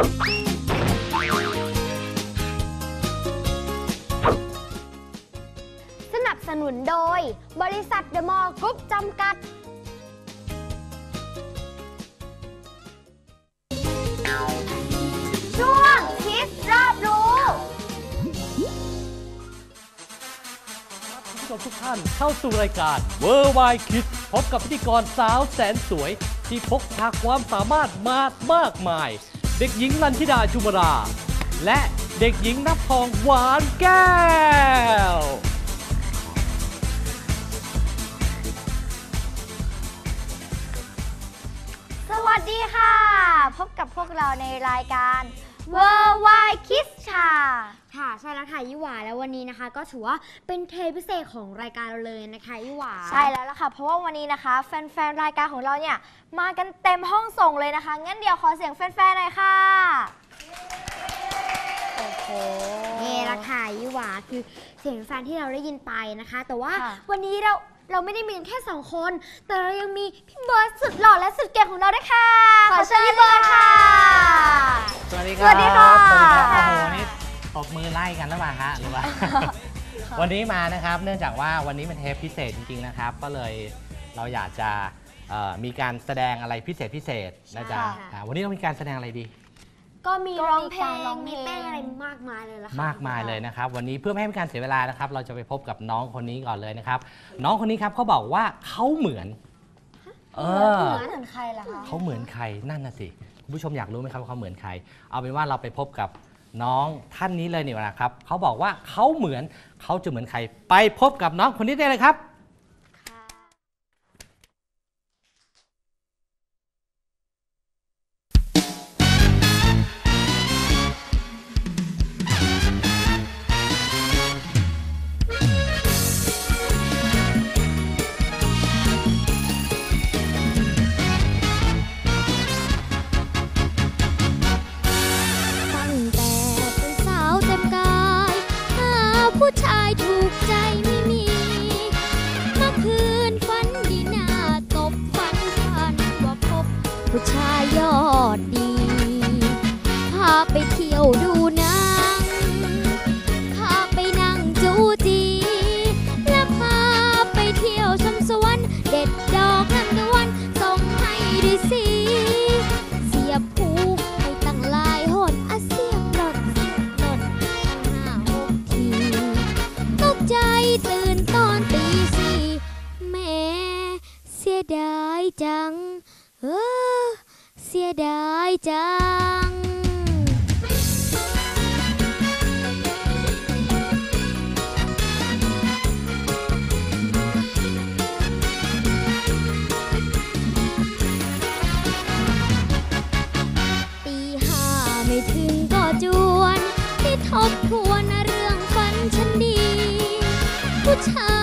สนับสนุนโดย บริษัทเดอะมอลล์กรุ๊ปจำกัด ช่วงคิดรอบรู้ ผู้ชมทุกท่านเข้าสู่รายการ w o r l d w i d e Kids พบกับพิธีกรสาวแสนสวย ที่พกพาความสามารถมากมากมาย เด็กหญิงลันธิดาชุมรา และเด็กหญิงนับทองหวานแก้ว สวัสดีค่ะ พบกับพวกเราในรายการ w w w ค่ะใช่แล้วค่ะยี่หวาแล้ววันนี้นะคะ ก็ถือว่าเป็นเทปพิเศษของรายการเราเลยนะคะยี่หวาใช่แล้วล่ะค่ะ เพราะว่าวันนี้นะคะ แฟนๆรายการของเราเนี่ยมากันเต็มห้องส่งเลยนะคะ งั้นเดี๋ยวขอเสียงแฟนๆหน่อยค่ะโอ้โหนี่ละค่ะยี่หวาคือเสียงแฟนที่เราได้ยินไปนะคะ แต่ว่าค่ะวันนี้เราเราไม่ได้มีกันแค่สองคน แต่เรายังมีพี่เบิร์ดสุดหล่อและสุดเก่งของเราด้วยค่ะ ขอเชิญพี่เบิร์ดค่ะ สวัสดีสครับวัสดีค่ะสวัสดีครับโอ้โหนี่ ตบมือไล่กันแล้วมาฮะหรือว่า วันนี้มานะครับ เนื่องจากว่าวันนี้เป็นเทปพิเศษจริงๆนะครับ ก็เลยเราอยากจะเอ่อมีการแสดงอะไรพิเศษพิเศษนะจ๊ะค่ะ อ่าวันนี้เรามีการแสดงอะไรดี ก็มีร้องเพลก็มีการงร้องเพลมีงเต้นอะไรมากมายเลยละค่ะ มากมายเลยนะครับ วันนี้เพื่อไม่ให้เป็นการเสียเวลานะครับ เราจะไปพบกับน้องคนนี้ก่อนเลยนะครับ น้องคนนี้ครับเขาบอกว่าเขาเหมือน เออ เหมือนใครล่ะคะ เขาเหมือนใครนั่นน่ะสิ คุณผู้ชมอยากรู้ไหมครับว่าเขาเหมือนใคร เอาเป็นว่าเราไปพบกับ น้องท่านนี้เลยนี่นะครับเขาบอกว่าเขาเหมือนเขาจะเหมือนใคร ไปพบกับน้องคนนี้ได้เลยครับ ผู้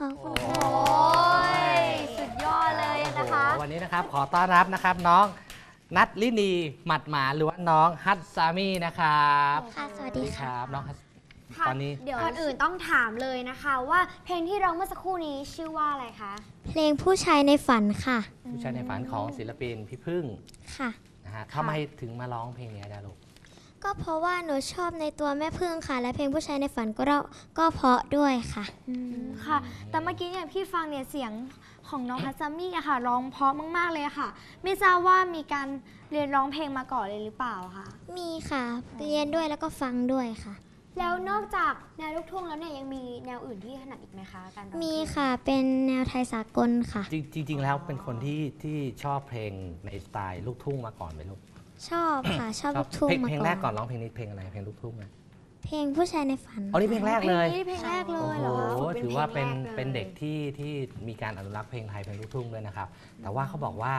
ขอบคุณค่ะโอ้ยสุดยอดเลยนะคะ โอ้โหวันนี้นะครับขอต้อนรับนะครับน้องนัทลินีหมัดหมาหรือว่าน้องฮัตซามี่นะครับค่ะ สวัสดีค่ะ ครับน้องฮัตค่ะตอนนี้เดี๋ยวก่อนอื่นต้องถามเลยนะคะว่าเพลงที่ร้องเมื่อสักครู่นี้ชื่อว่าอะไรคะ เพลงผู้ชายในฝันค่ะ ผู้ชายในฝันของศิลปินพี่พึ่งค่ะนะฮะทำไมถึงมาร้องเพลงนี้ได้ลูก ก็เพราะว่าหนูชอบในตัวแม่พึ่งค่ะ และเพลงผู้ชายในฝันก็เราก็เพราะด้วยค่ะค่ะ แต่เมื่อกี้เนี่ยพี่ฟังเนี่ยเสียงของน้องฮัสซามี่อะค่ะร้องเพราะมาก ๆ เลยอะค่ะ ไม่ทราบว่ามีการเรียนร้องเพลงมาก่อนเลยหรือเปล่าคะมีค่ะ เรียนด้วยแล้วก็ฟังด้วยค่ะ แล้วนอกจากแนวลูกทุ่งแล้วเนี่ยยังมีแนวอื่นที่ถนัดอีกไหมคะการร้องเพลงมีค่ะเป็นแนวไทยสากลค่ะ จริงจริงๆแล้วเป็นคนที่ที่ชอบเพลงในสไตล์ลูกทุ่งมาก่อนไหมลูก ชอบค่ะ ชอบลูกทุ่งเพลงมาเพลงก่แรอกก่อนนร้องเพลงนี้เพลงอะไรเพลงลูกทุ่งอะเพลงผู้ชายในฝันอ๋อนี่เพลงแรกเลยนี่เพลงแรกเลโอ้ยโหเหรอคะถือว่าเป็นเป็นเด็กที่ที่มีการอนุรักษ์เพลงไทยเพลงลูกทุ่งด้วยนะครับ แต่ว่าเขาบอกว่า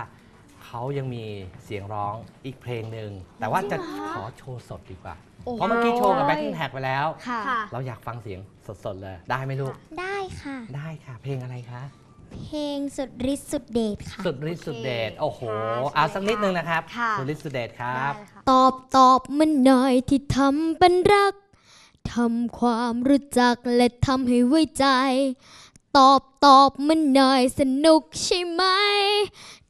เขายังมีเสียงร้องอีกเพลงหนึ่งแต่ว่าจะขอโชว์สดดีกว่า เพราะเมื่อกี้โชว์กับแบ็คกิ้งแท็กไปแล้ว ค่ะ ค่ะ เราอยากฟังเสียงสดๆเลย ได้ไหมลูก ได้ค่ะ ได้ค่ะ เพลงอะไรคะ เพลงสุดฤทธิ์สุดเดชค่ะ สุดฤทธิ์สุดเดชโอ้โหค่ะเอาสักนิดนึงนะครับค่ะ สุดฤทธิ์สุดเดชครับ ได้ค่ะ ตอบตอบมันหน่อยที่ทำเป็นรัก ทำความรู้จักและทำให้ไว้ใจ ตอบตอบมันหน่อยสนุกใช่ไหม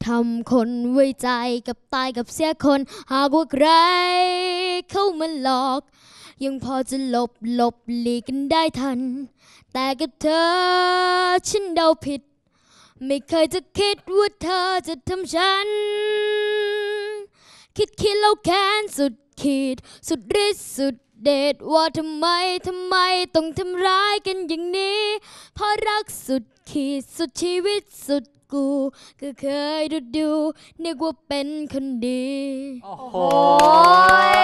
ทำคนไว้ใจกับตายกับเสียคน หากว่าใครเข้ามาหลอก ยังพอจะหลบหลบหลีกกันได้ทัน แต่กับเธอฉันเดาผิด ไม่เคยจะคิดว่าเธอจะทำฉัน คิดคิดแล้วแค้นสุดขีด สุดฤทธิ์สุดเดชว่าทำไมทำไมต้องทำร้ายกันอย่างนี้ เพราะรักสุดขีดสุดชีวิตสุดกู ก็เคยดูดูนึกว่าเป็นคนดี โอ้โหโอ้ย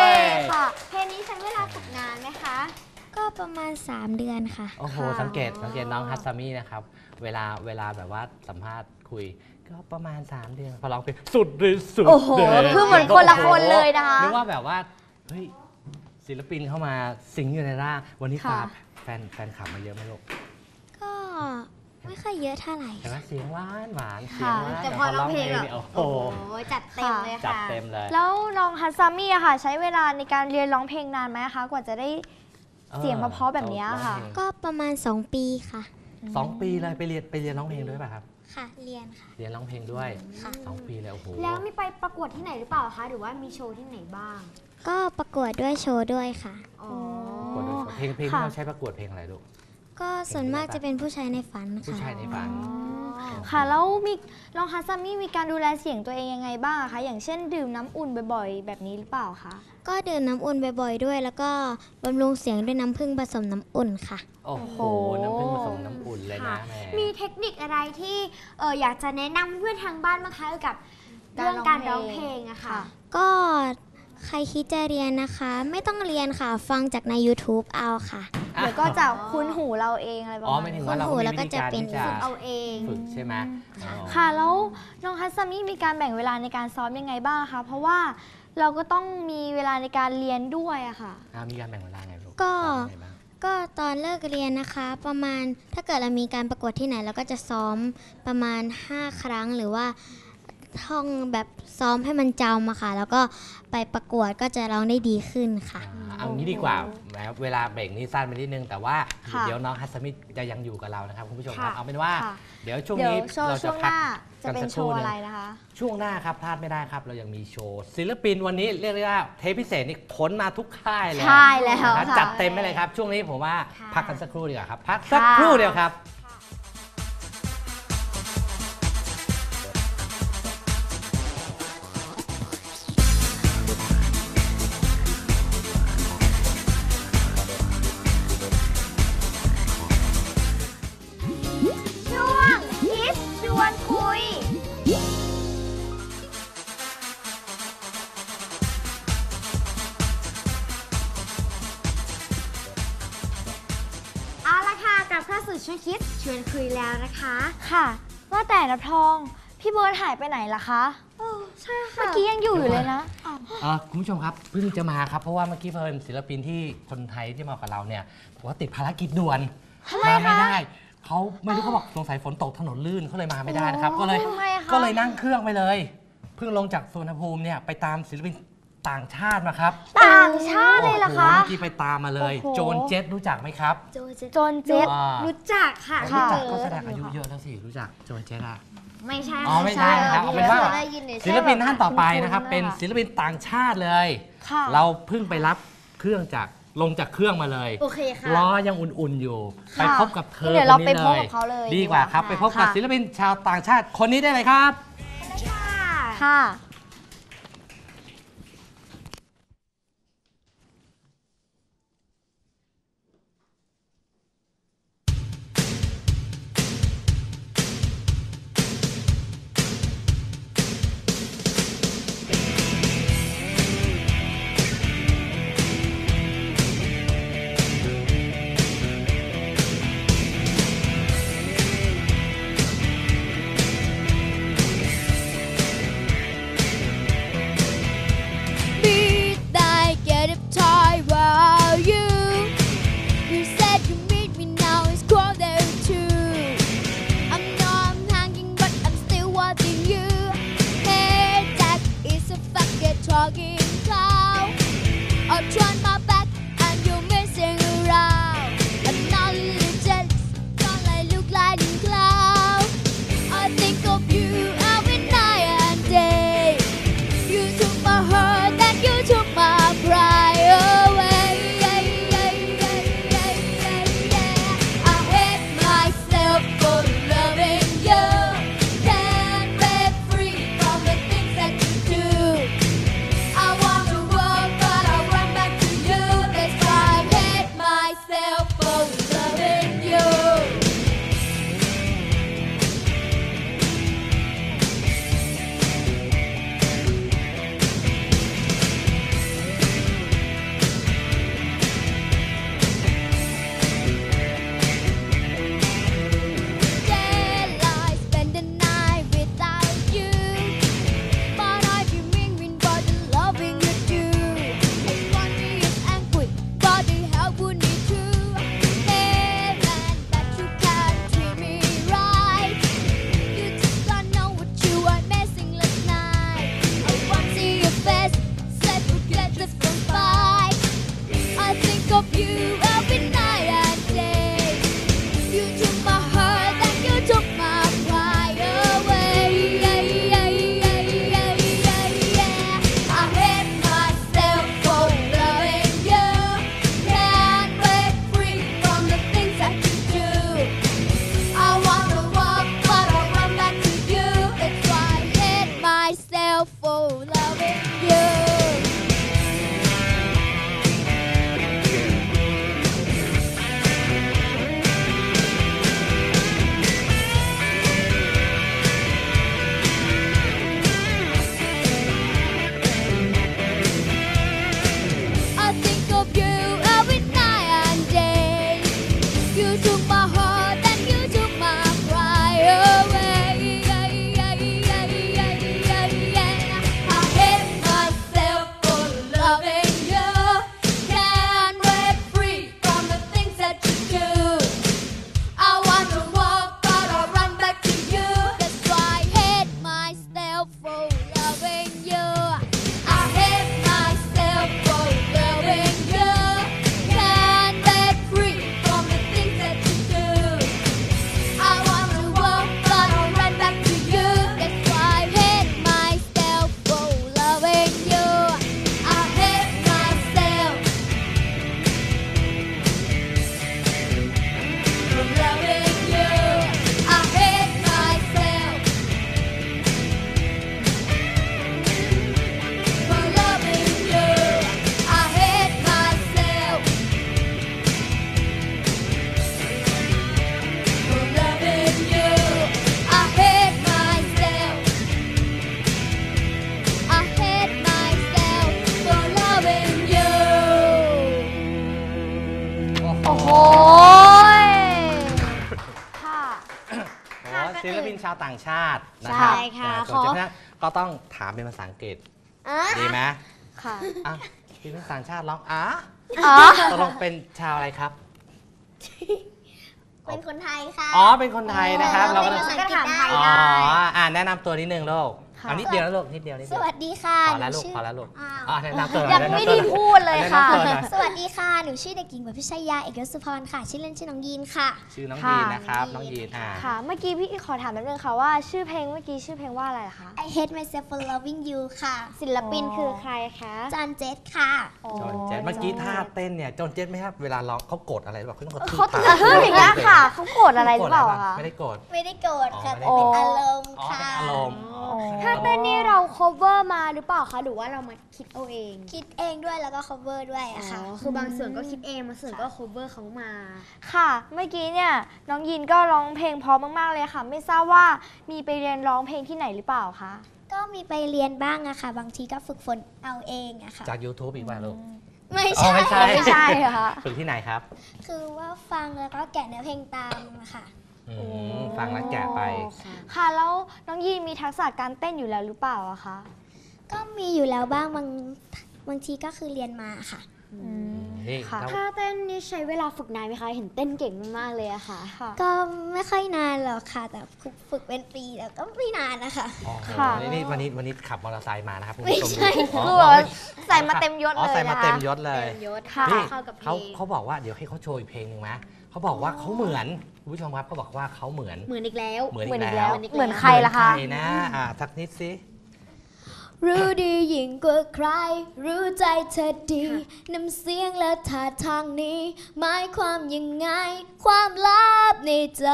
ค่ะ เพลงนี้ใช้เวลาฝึกนานไหมคะ ก็ประมาณ 3 เดือนค่ะ โอ้โหค่ะสังเกต สังเกตน้องฮัตซามินะครับ เวลาเวลาแบบว่าสัมภาษณ์คุย ก็ประมาณ 3 เดือน พอร้องเพลงสุดฤทธิ์สุดโอ้โหเดชคือเหมือนคนละคนเลยนะคะ นึกว่าแบบว่าเฮ้ยศิลปินเข้ามาสิงอยู่ในร่างวันนี้ค่ะพาแฟนแฟนคลับมาเยอะไหมลูกก็ไม่ค่อยเยอะเท่าไหร่ เห็นไหมเสียงหวานหวานเสียค่ะงหวานแต่พอร้องเพลงแบบนี่โอ้โหโอ้โหจัดเต็มเลยจัดค่ะ เต็มเลย แล้วน้องฮัสซามี่อะค่ะ ใช้เวลาในการเรียนร้องเพลงนานไหมคะ กว่าจะได้ เสียงเพราะๆแบบเนี้ยค่ะร้องเพลงก็ประมาณ 2 ปีค่ะ สองปีเลยไปเรียนไปเรียนร้องเพลงด้วยป่ะครับ ค่ะ เรียนค่ะ เรียนร้องเพลงด้วยค่ะ สองปีเลยโอ้โหแล้วมีไปประกวดที่ไหนหรือเปล่าคะ หรือว่ามีโชว์ที่ไหนบ้าง ก็ประกวดด้วยโชว์ด้วยค่ะ อ๋อ ประกวดด้วยเพลงเพลงที่ค่ะเราใช้ประกวดเพลงอะไรลูก ก็ส่วนมากจะเป็นผู้ชายในฝันผู้ค่ะชายในฝัน ค่ะแล้วมีน้องฮัสซามี่มีการดูแลเสียงตัวเองยังไงบ้างอะคะอย่างเช่นดื่มน้ำอุ่นบ่อยๆ แบบนี้หรือเปล่าคะก็ดื่มน้ำอุ่นบ่อยๆด้วย แล้วก็บำรุงเสียงด้วยน้ำผึ้งผสมน้ำอุ่นค่ะ โอ้โหโอ้โหน้ำผึ้งผสมน้ำอุ่นเลยนะค่ะแหม่มีเทคนิคอะไรที่เอออยากจะแนะนำเพื่อนทางบ้านบ้างคะเกี่ยวกับเรื่องการร้องเพลงอะค่ะ ก็ ใครคิดจะเรียนนะคะ ไม่ต้องเรียนค่ะฟังจากใน YouTube เอาค่ะ เดี๋ยวก็จะคุ้นหูเราเองอะไรประอ๋อมาณไม่ถึงนี้ว่าเราคุ้นหูมีแล้วก็วิธีการจะเป็นที่จะเอาเอง ฝึกใช่ไหมอ๋อ ค่ะ แล้วน้องฮัสซามี่มีการแบ่งเวลาในการซ้อมยังไงบ้างคะ เพราะว่าเราก็ต้องมีเวลาในการเรียนด้วยอะค่ะ อ่ามีการแบ่งเวลาไงลูกก็ ซ้อมยังไงบ้างก็ตอนเลิกเรียนนะคะ ประมาณถ้าเกิดเรามีการประกวดที่ไหนเราก็จะซ้อมประมาณ 5 ครั้งหรือว่า ท่องแบบซ้อมให้มันจำอะค่ะ แล้วก็ไปประกวดก็จะร้องได้ดีขึ้นค่ะอ่าเอางี้ดีกว่าแม้เวลาเบรกนี้สั้นไปนิดนึง แต่ว่าค่ะเดี๋ยวน้องฮัสมิทจะยังอยู่กับเรานะครับคุณผู้ชมครับค่ะเอาเป็นว่า ค่ะ เดี๋ยวช่วงเดี๋ยวนี้โชว์เราช่จะวงหพักน้าจะกันเป็นสักโชครู่ว์หนึ่งอะไรนะคะ ช่วงหน้าครับพลาดไม่ได้ครับ เรายังมีโชว์ ศิลปินวันนี้เรียกได้ว่าเทปพิเศษนี่ขนมาทุกค่ายเลยใช่แล้วนะครับค่ะ จัดเต็มไปเลยครับ ช่วงนี้ผมว่าค่ะ พักกันสักครู่ดีกว่าครับพักสักค่ะครู่เดียวครับ คะค่ะ ว่าแต่นะพรอง พี่เบิร์ดหายไปไหนล่ะคะใช่ค่ะ เมื่อกี้ยังอยู่อยู่เลยนะอ้าวเอ่อคุณผู้ชมครับเพิ่งจะมาครับเพราะว่าเมื่อกี้เพลินศิลปินที่คนไทยที่มากับเราเนี่ยบอกว่าติดภารกิจด่วนมาไม่ได้เขาไม่รู้เขาบอกสงสัยฝนตกถนนลื่นเขาเลยมาไม่ได้นะครับ ก็เลยทำไมอะคะ ก็เลยนั่งเครื่องไปเลย เพิ่งลงจากสุวรรณภูมิเนี่ยไปตามศิลปิน ต่างชาติมาครับต่างชาติเลยเหรอโอ้โหคะเมื่อกี้ไปตามมาเลย โอ้โห โจนเจ็ตรู้จักไหมครับ โจเจโจนเจ็ตอ่า รู้จักค่ะรู้จักเจก็อแสดงอายุเยอะแล้วสิรู้จักโจนเจ็ตอะ ไม่ใช่อ๋อไม่ใช่นะครับเอาเป็นว่า ได้ยินเฉยๆศิลปินท่านต่อไปคุ้ๆนะครับ เป็นลยศิลปินต่างชาติเลย ค่ะ เราเพิ่งไปรับเครื่องจากลงจากเครื่องมาเลยโอเคค่ะ ล้อยังอุ่นๆอยู่ไปค่ะพบกับเธอเดี๋ยวเราคนไปนี้พบเลยกับเขาเลยดีกว่าครับ ดีไปกว่าพบกับค่ะศิลปินชาวต่างชาติคนนี้ได้เลยครับ ค่ะ Did ต่างชาตินะครับใช่ค่ะแต่ขอส่วนจะก็ต้องถามเป็นภาษาอังกฤษอะดีไหมค่ะอะศิลปินต่างชาติร้องอะอ๋อตกลงเป็นชาวอะไรครับ เป็นคนไทยค่ะ อ๋อเป็นคนไทยนะครับ เราก็เป็นภาษาอังกฤษได้อ๋ออ่าแนะนำตัวนิดนึงลูก ค่ะเอานิดเดียวนะลูกนิดเดียวนิดสเดียววัสดีค่ะพอแล้วหนูลูกชื่อพอแล้วลูกอ้าวอ๋อแนะนำตัวหน่อยังแนะนำไม่ตัวได้หน่อพูดเลยค่ะ แนะนำตัวหน่อย สวัสดีค่ะ หนูชื่อเด็กหญิงวัพิชยา เอกยศสุพรค่ะ ชื่อเล่นชื่อน้องยีนค่ะ ชื่อน้องค่ะยีนนะครับ น้องยีนอ่า ค่ะ เมื่อกี้พี่ขอถามนิดนึงค่ะว่าชื่อเพลงเมื่อกี้ชื่อเพลงว่าอะไรเหรอคะ I hate myself for loving you ค่ะศิลปินคือใครคะจานเจษค่ะ จอนเจ็ดเมื่อกี้ท่าเต้นเนี่ยจอนเจ็ดไหมครับเวลาร้องเขาโกรธอะไรหรือเปล่าเขาต้องกระทืบเขาเท้าจะฮึ่มอย่างเงี้ยค่ะเขาโกรธอะไรหรือเปล่าโกธคะ ไม่ได้โกรธไม่ได้โกรธค่ะอ๋อแต่ไม่ได้เป็นอารมณ์อ๋อค่ะเป็นอารมณ์ถ้าเต้นนี่เรา cover มาหรือเปล่าคะ หรือว่าเรามาคิดเอาเอง คิดเองด้วยแล้วก็ cover ด้วยอ๋อะค่ะอคือบางส่วนก็คิดเองบางส่วนก็ cover เขามา ค่ะ เมื่อกี้เนี่ยน้องยินก็ร้องเพลงเพราะมากๆเลยค่ะ ไม่ทราบว่ามีไปเรียนร้องเพลงที่ไหนหรือเปล่าคะ ก็มีไปเรียนบ้างอะค่ะ บางทีก็ฝึกฝนเอาเองอะค่ะ จาก YouTube อีกป่ะลูก ไม่อ๋อใช่ ไม่ใช่ ไม่ใช่เหรอคะ ฝึกที่ไหนครับ คือว่าฟังแล้วก็แกะเนื้อเพลงตามอะค่ะอืม ฟังแล้วแกะไป ค่ะ แล้วน้องยินมีทักษะการเต้นอยู่แล้วหรือเปล่าอะคะ ก็มีอยู่แล้วบ้างบางบางทีก็คือเรียนมาค่ะ นี่ค่ะ ถ้าถ้าเต้นนี่ใช้เวลาฝึกนานไหมคะ เห็นเต้นเก่งมากๆเลยอะค่ะค่ะก็ไม่ค่อยนานหรอกค่ะ แต่ฝึกเป็นปีแต่ก็ไม่นานนะคะ อ๋อโหค่ะนี่นี่วันนี้วันนี้ขับมอเตอร์ไซค์มานะครับคุณไม่ผู้ชมใช่ อ๋อคือแบบว่าใส่มาเต็มยศอ๋อเลยใส่มานะคะเต็มยศเลย เต็มยศค่ะนี่เข้ากับเพลเขาง เขาบอกว่าเดี๋ยวให้เขาโชว์อีกเพลงหนึ่งไหมเขาบอกว่าเขาเหมือน คุณผู้ชมครับเขาบอกว่าเขาเหมือน เหมือนอีกแล้ว เหมือนเหมือนอีอีกกแล้แล้ววเหมือนใครล่ะคะเหมือนใครนะอ่าสักนิดสิรู้ดียิ่งกว่าใคร รู้ใจเธอดี น้ำเสียงและท่าทางนี้ หมายความยังไง ความลับในใจ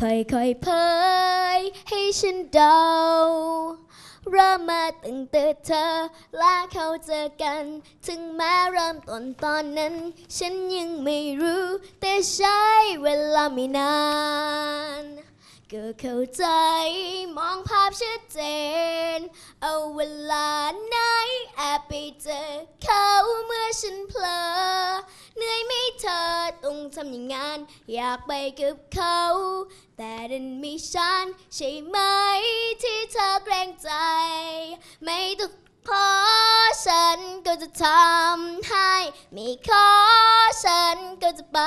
ค่อยๆเผยให้ฉันเดา เริ่มมาตั้งแต่เธอและเขาเจอกัน ถึงแม้เริ่มต้นตอนนั้น ฉันยังไม่รู้ แต่ใช้เวลาไม่นาน ก็เข้าใจมองภาพชัดเจน เอาเวลาไหนแอบไปเจอเขาเมื่อฉันเพลอ เธอต้องทำอย่างงาน อยากไปกับเขา แต่ดันมีฉันใช่ไหมที่เธอเกรงใจ ไม่ต้องขอฉันก็จะทำให้ ไม่ขอฉันก็จะไป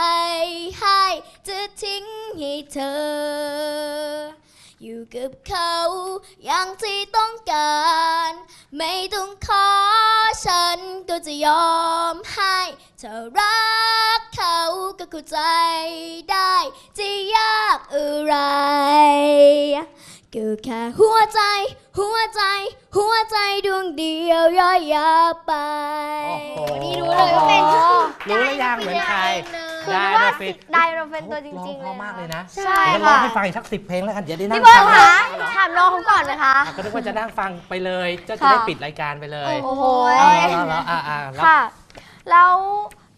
ให้ จะทิ้งให้เธอ อยู่กับเขาอย่างที่ต้องการ ไม่ต้องขอฉันก็จะยอมให้เธอรักเขาก็เข้าใจได้จะยากอะไร ก็แค่หัวใจ หัวใจ หัวใจดวงเดียวย่อยยับไป โอ้โห นี่รู้เลยว่าเป็นรู้หรือยังเหมือนใคร คือได้ว่าฟิตไดโรเป็นตัวจริงๆร้อเพราะมากเลยนะ ใช่เดี๋ยวร้องค่ะให้ฟังอีกสักสิบเพลงแล้วกันเดี๋ยวได้นั่งพี่เบิร์ดฟังคะถามน้องเขาก่อนนะคะ อะก็นึกว่าจะนั่งฟังไปเลยจะจะค่ะได้ปิดรายการไปเลยโอ้โหเอาแล้วแล้วอ่าอ่าแล้วค่ะ แล้ว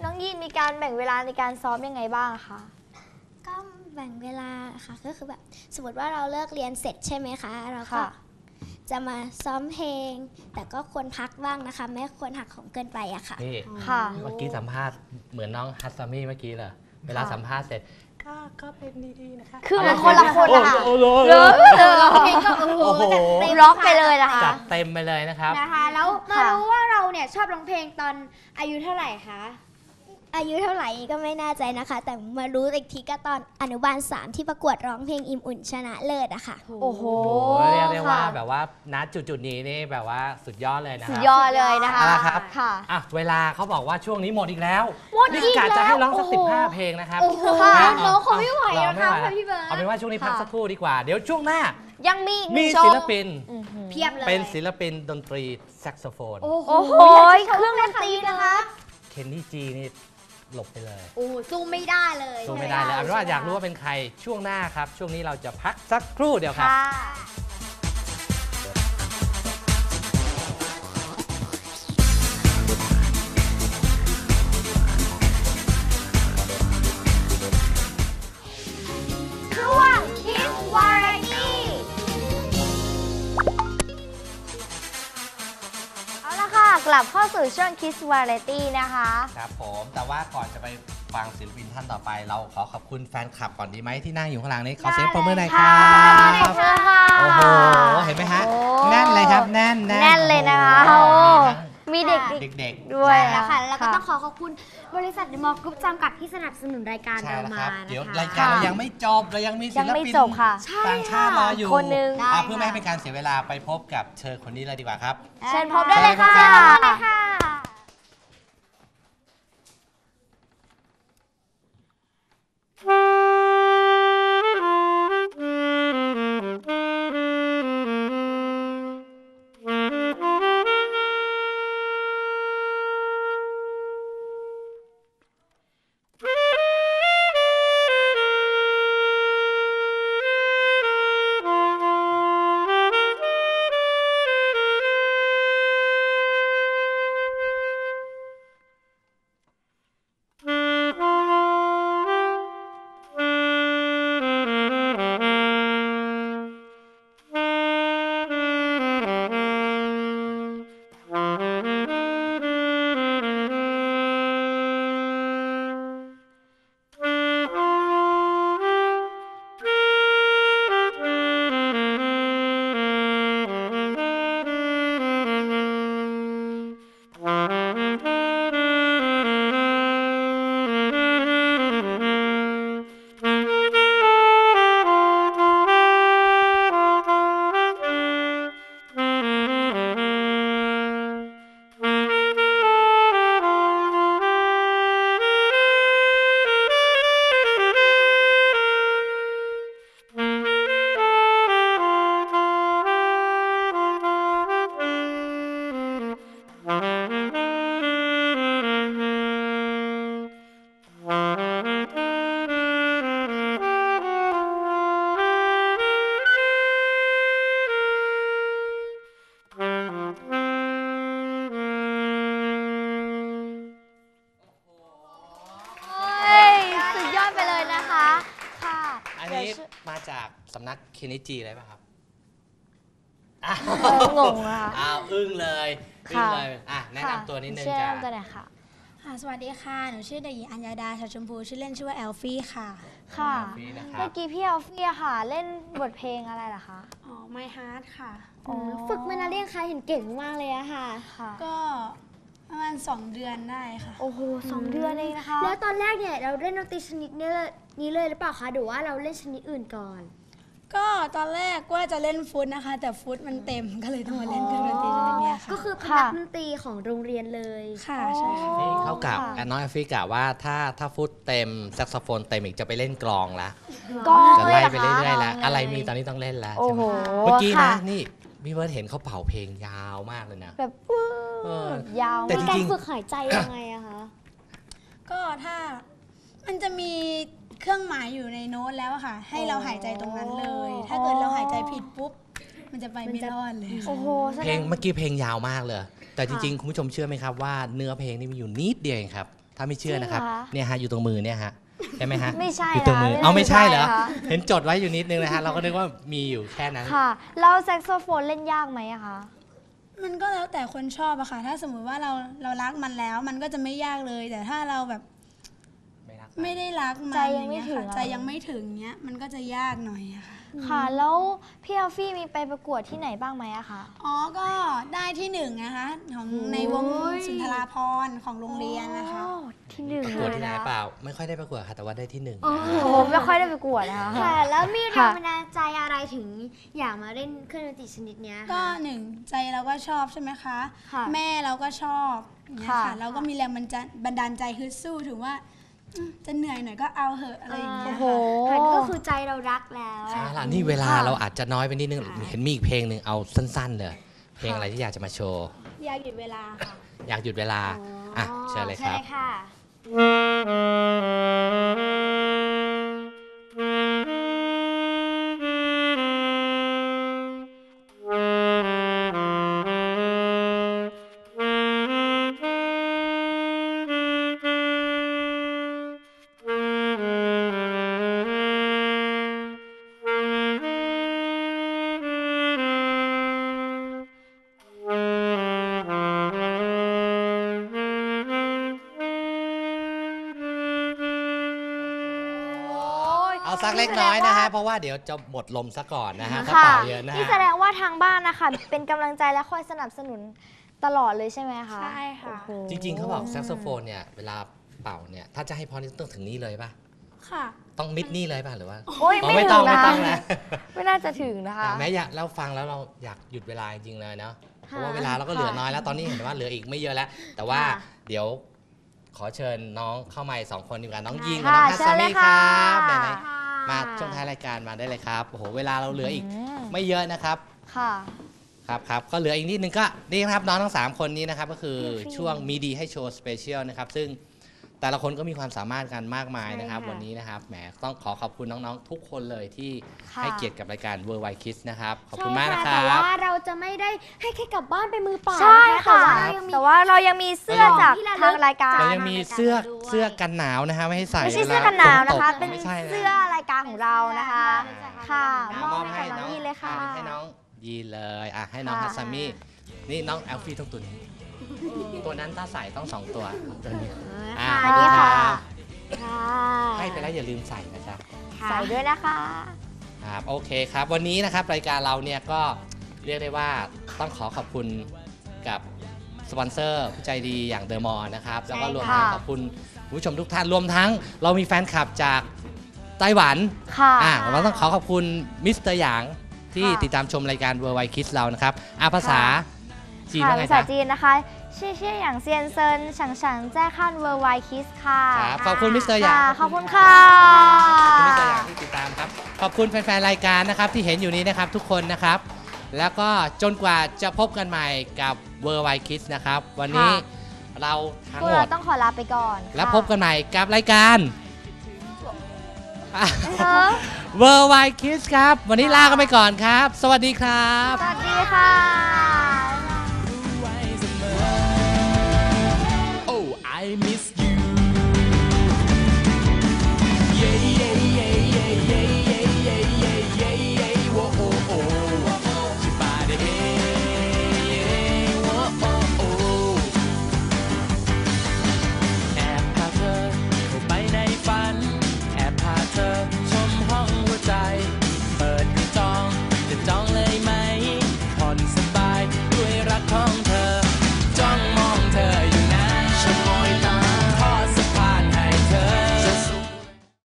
น้องยินมีการแบ่งเวลาในการซ้อมยังไงบ้างคะ ก็แบ่งเวลาค่ะก็คือแบบสมมติว่าเราเลิกเรียนเสร็จใช่ไหมคะ เราก็ค่ะ จะมาซ้อมเพลง แต่ก็ควรพักบ้างนะคะ ไม่ควรหักของเกินไปอะค่ะ นี่ค่ะ เมื่อกี้สัมภาษณ์เหมือนน้องฮัตซามี่เมื่อกี้เลยเวลาค่ะสัมภาษณ์เสร็จก็ก็เป็นดีๆนะคะคือมันคนละคนอะค่ะโอ้โหเลิกเลยเพลงก็โอ้โหโอ้โหจัดเต็มร็อกไปเลยนะคะจัดเต็มไปเลยนะครับ นะคะ แล้วมาค่ะรู้ว่าเราเนี่ยชอบร้องเพลงตอนอายุเท่าไหร่คะ อายุเท่าไหร่ก็ไม่แน่ใจนะคะ แต่มารู้อีกทีก็ตอนอนุบาลสามที่ประกวดร้องเพลงอิ่มอุ่นชนะเลิศอะค่ะ โอ้โหโอ้โหเรียกได้ว่าค่ะแบบว่าณจุดจุดๆนี้นี่แบบว่าสุดยอดเลยนะคสุรัดบยอดเลยนะคะเอาละครับ ค่ะ อะเวลาเขาบอกว่าช่วงนี้หมดอีกแล้วหมดอีกนี่กะจะให้ร้องสักแล้วสิบห้าโอ้โหเพลงนะครับโอ้โหค่ะะน้องคงไม่ไหวร้แล้องวไม่ค่ะไหวพี่เบิร์ดเอาเป็นว่าช่วงนี้พักค่ะ สักครู่ดีกว่า เดี๋ยวช่วงหน้ายังมีอีกหมีนึ่งโชว์ศิลปินอื้อหือเพียบเลย เป็นศิลปินดนตรีแซกโซโฟน โอ้โหโอ้โหเครื่องดนตรีนะคะ เคนนี่จีนี่ หลบไปเลยโอ้สู้ไม่ได้เลยสู้ไม่ได้เลยเอาเป็นว่าอยากรู้ว่าเป็นใครช่วงหน้าครับ ช่วงนี้เราจะพักสักครู่เดียวครับ ค่ะ ละค่ะกลับเข้าสู่ช่วง Kiss Variety นะคะ ครับผมแต่ว่าก่อนจะไปฟังศิลปินท่านต่อไป เราขอขอบคุณแฟนคลับก่อนดีไหมที่นั่งอยู่ข้างหลังนี้ขอเสียงปรบมือหน่อยครับขอบคุณค่ะโอ้โหเห็นไหมฮะโอ้แน่นเลยครับ แน่นแน่นเลยนะคะ โอ้โหมี เด็ก เด็กๆด้วยนะแล้ฮะวค่ะ แล้วก็ต้องขอขอบคุณบริษัทเดมอลกรุ๊ปจำกัดที่สนับสนุนรายการใช่เราแล้วมาครับนะคะเดี๋ยวรายการเรายังไม่จบเรายังมีศิยังลไม่ปินจบค่ะต่างชาติรออยู่คนหนึ่ง อะได้เพื่อไม่ให้เป็นการเสียเวลาไปพบกับเชิญคนนี้เลยดีกว่าครับ เชิญพบได้เลยค่ะเชิญพบได้เลยค่ะเสำนักเคนิจิเลยป่ะครับอ้าวเอองงอะค่ะอ้าวอึ้งเลยอึ้งค่ะเลยอะแนะนำตัวนิดนึงเชื่อจ้ะนำตัวหน่อยค่ะ ค่ะสวัสดีค่ะ หนูชื่อเด็กหญิงอัญญาดาชาชมพู ชื่อเล่นชื่อว่าแอลฟี่ค่ะ ค่ะนี่นะครับ เมื่อกี้พี่อัลฟี่อะค่ะ เล่นบทเพลงอะไรล่ะคะอ๋อ My Heart ค่ะ อ๋อฝึกมานานเรียงคะเห็นเก่งมากเลยอะค่ะ ค่ะ ก็ประมาณ 2 เดือนได้ค่ะ โอ้โหสองเดือนเองนะคะ แล้วตอนแรกเนี่ยเราเล่นดนตรีชนิดนี้เลยนี้เลยหรือเปล่าคะหรือว่าเราเล่นชนิดอื่นก่อน ก็ตอนแรกว่าจะเล่นฟุตนะคะ แต่ฟุตมันเต็มก็เลยต้องมาเล่นเครื่องดนตรีชนิดเนี้ยค่ะก็คือเป็นค่ะนักดนตรีของโรงเรียนเลยค่ะใช่ค่ะ นี่เข้ากับค่ะแอนน้อยแอฟริกาว่าถ้าถ้าฟุตเต็มแซกโซโฟนเต็มอีกจะไปเล่นกลองละกองจะเลยไล่เหรอไปคะเรื่อยๆแล้วกลองเลยอะไรมีตอนนี้ต้องเล่นแล้วโอ้ใช่ไหโหมเมื่อกี้นะค่ะนี่พี่เบิร์ดเห็นเขาเป่าเพลงยาวมากเลยนะแบบปื้เออ ดยาวแต่มีมากการจริงๆฝึกหายใจยังไงอะคะ ก็ถ้ามันจะมี เครื่องหมายอยู่ในโน้ตแล้วอะค่ะ ให้เราหายใจตรงนั้นเลย ถ้าเกิดเราหายใจผิดปุ๊บ มันจะไปไม่รอดเลยโอ้โหแสเพดลงงเมื่อกี้เพลงยาวมากเลย แต่จริงๆ คุณผู้ชมเชื่อไหมครับว่าเนื้อเพลงนี่มีอยู่นิดเดียวเองครับ ถ้าไม่เชื่อนะครับ จริงเหรอคะเนี่ยฮะอยู่ตรงมือเนี่ยฮะใช่ไหมฮะไม่ใช่อยู่ตรงมือนะเอาไม่ใช่เหรอ ไม่ใช่ค่ะ เห็นจดไว้อยู่นิดนึงนะฮะ เราก็นึกว่ามีอยู่แค่นั้น ค่ะ แล้วแซกโซโฟนเล่นยากไหมอะคะ มันก็แล้วแต่คนชอบอะค่ะ ถ้าสมมุติว่าเราเรารักมันแล้ว มันก็จะไม่ยากเลย แต่ถ้าเราแบบ ไม่ได้รักมันใจยังไม่อาถึงค่ะอะ ใจยังไม่ถึงเนี้ยมันก็จะยากหน่อยอะค่ะ ค่ะ แล้วพี่อัลฟี่มีไปประกวดที่ไหนบ้างไหมอะคะ อ๋อ ก็ได้ที่หนึ่งนะคะของในวงสุนทราพรณ์ของโรงเรียนนะคะโอ้ที่หนึ่งประกวดเลยที่ไหนนะเปล่า ไม่ค่อยได้ประกวดค่ะ แต่ว่าได้ที่หนึ่งโอ้โหไม่ค่อยได้ประกวดนะคะ ค่ะ แล้วมีแรค่ะ งบันดาลใจอะไรถึงอยากมาเล่นเครื่องดนตรีชนิดเนี้ยก็คะหนึ่งใจเราก็ชอบใช่ไหมคะ ค่ะ แม่เราก็ชอบอย่างเงี้ยค่ะ ค่ะ เราก็มีแรงบันดาลบันดาลใจคือสู้ถือว่าอืม จะเหนื่อยหน่อยก็เอาเหอะอะไรอย่างเงี้โอ้ยโหค่ะค่ะก็คือใจเรารักแล้วเอาล่ะนี่เวลาค่ะเราอาจจะน้อยไปนิดนึง เห็นมีอีกเพลงหนึ่งเอาสั้น ๆ เลย เพลงอะไรที่อยากจะมาโชว์ อยากหยุดเวลาค่ะอยากหยุดเวลา อะเชิญเลยครับ ใช่ค่ะ เอาสักเล็กน้อยนะฮะ เพราะว่าเดี๋ยวจะหมดลมซะก่อนนะฮะถ้าค่ะเป่าเยอะนะนี่ฮะแสดงว่าทางบ้านนะคะ เป็นกำลังใจและคอยสนับสนุนตลอดเลยใช่ไหมคะใช่ค่ะ โอ้โหจริง ๆเขาบอกแซกโซโฟนเนี่ยเวลาเป่าเนี่ยถ้าจะให้พอนี่ต้องถึงนี่เลยป่ะ ค่ะ ต้องมิดนี่เลยป่ะหรือว่าโอ้ยอ๋อไม่ไม่ถึต้องงไม่นะต้องนะไม่น่าจะถึงนะคะ แม้อยากเราฟังแล้วเราอยากหยุดเวลาจริงๆเลยเนาะเพราะว่าเวลาเราก็เหลือน้อยแล้วตอนนี้เห็นว่าเหลืออีกไม่เยอะแล้ว แต่ว่าค่ะเดี๋ยวขอเชิญน้องเข้ามาอีกสองคนดีกว่าน้องยิงกับค่ะน้องฮัสเชิซาญเลมิยคค่ะรับไหนๆ มาช่วงท้ายรายการมาได้เลยครับโอ้โหเวลาเราเหลืออีกมไม่เยอะนะครับค่ะ ครับครับก็เหลืออีกนิดนึงก็นี่นะครับน้องทั้ง3คนนี้นะครับก็คือเรียกฟรีช่วงมีดีให้โชว์สเปเชียลนะครับซึ่ง แต่ละคนก็มีความสามารถกันมากมายนะครับ ใช่ค่ะวันนี้นะครับแหมต้องขอขอบคุณน้องๆ ทุกคนเลยที่ค่ะ ให้เกียรติกับรายการ w o r l d w i d e Kids นะครับ ขอบคุณใช่มากนะคแต่รัว่าบเราจะไม่ได้ให้แค่กลับบ้านไปมือเปล่าใช่นค่ะ แต่ว่าเรายังมี แต่ว่าเรายังมีเสื้อจากที่ระลึก ทางรายการ เรายังมีเสื้อด้วย เสื้อกันหนาวนะฮะไม่ให้ใส่ไม่ใช่วลเสื้อกันหนาวนะคะ ฝตกเป็นไม่ใช่นะเสื้อรายการของเรานะคะ ค่ะอะมอบให้กับน้องยีนเลยค่ะ อ่ให้น้องยีนเลยอะให้น้องค่ะ ฮัสซามินี่น้องแอลฟี่ต้องตัวนี้ ตัวนั้นถ้าใส่ต้องสองตัวตัวนี้อะสวัสดีค่ะรับค่ะให้ไปแล้วอย่าลืมใส่นะจ๊ะ ใส่ด้วยนะคะ ครับโอเคครับวันนี้นะครับรายการเราเนี่ยก็เรียกได้ว่าต้องขอขอบคุณกับสปอนเซอร์ผู้ใจดีอย่างเดอะมอลนะครับแล้วก็รวมทั้งค่ะขอบคุณคุณผู้ชมทุกท่านรวมทั้ง เรามีแฟนคลับจากไต้หวันค่ะอ่าเราต้องขอขอบคุณมิสเตอร์หยางที่ค่ะติดตามชมรายการ w o r l d w i d e Kids เรานะครับอาภาษาจีนค่ะว่าไงภาษาจ๊ะจีนนะคะเชี่ยเชี่ยอย่างเซียนเซินฉังฉังแจ้ขั้นเวอร์ไวคิสค่ะครับขอบคุณมิสเตอร์หยางค่ะขอบคุณค่ะขอบคุณมิสเตอร์หยางที่ติดตามครับ ขอบคุณแฟนๆรายการนะครับที่เห็นอยู่นี้นะครับทุกคนนะครับ แล้วก็จนกว่าจะพบกันใหม่กับ w o r l d w i d e Kids นะครับ วันนี้ค่ะเราทั้งพวกหมเราดต้องขอลาไปก่อน แล้วค่ะพบกันใหม่กับรายการเออ w o r l d w i d e Kids ครับ วันนี้ลากันไปก่อนครับ สวัสดีครับ สวัสดีค่ะ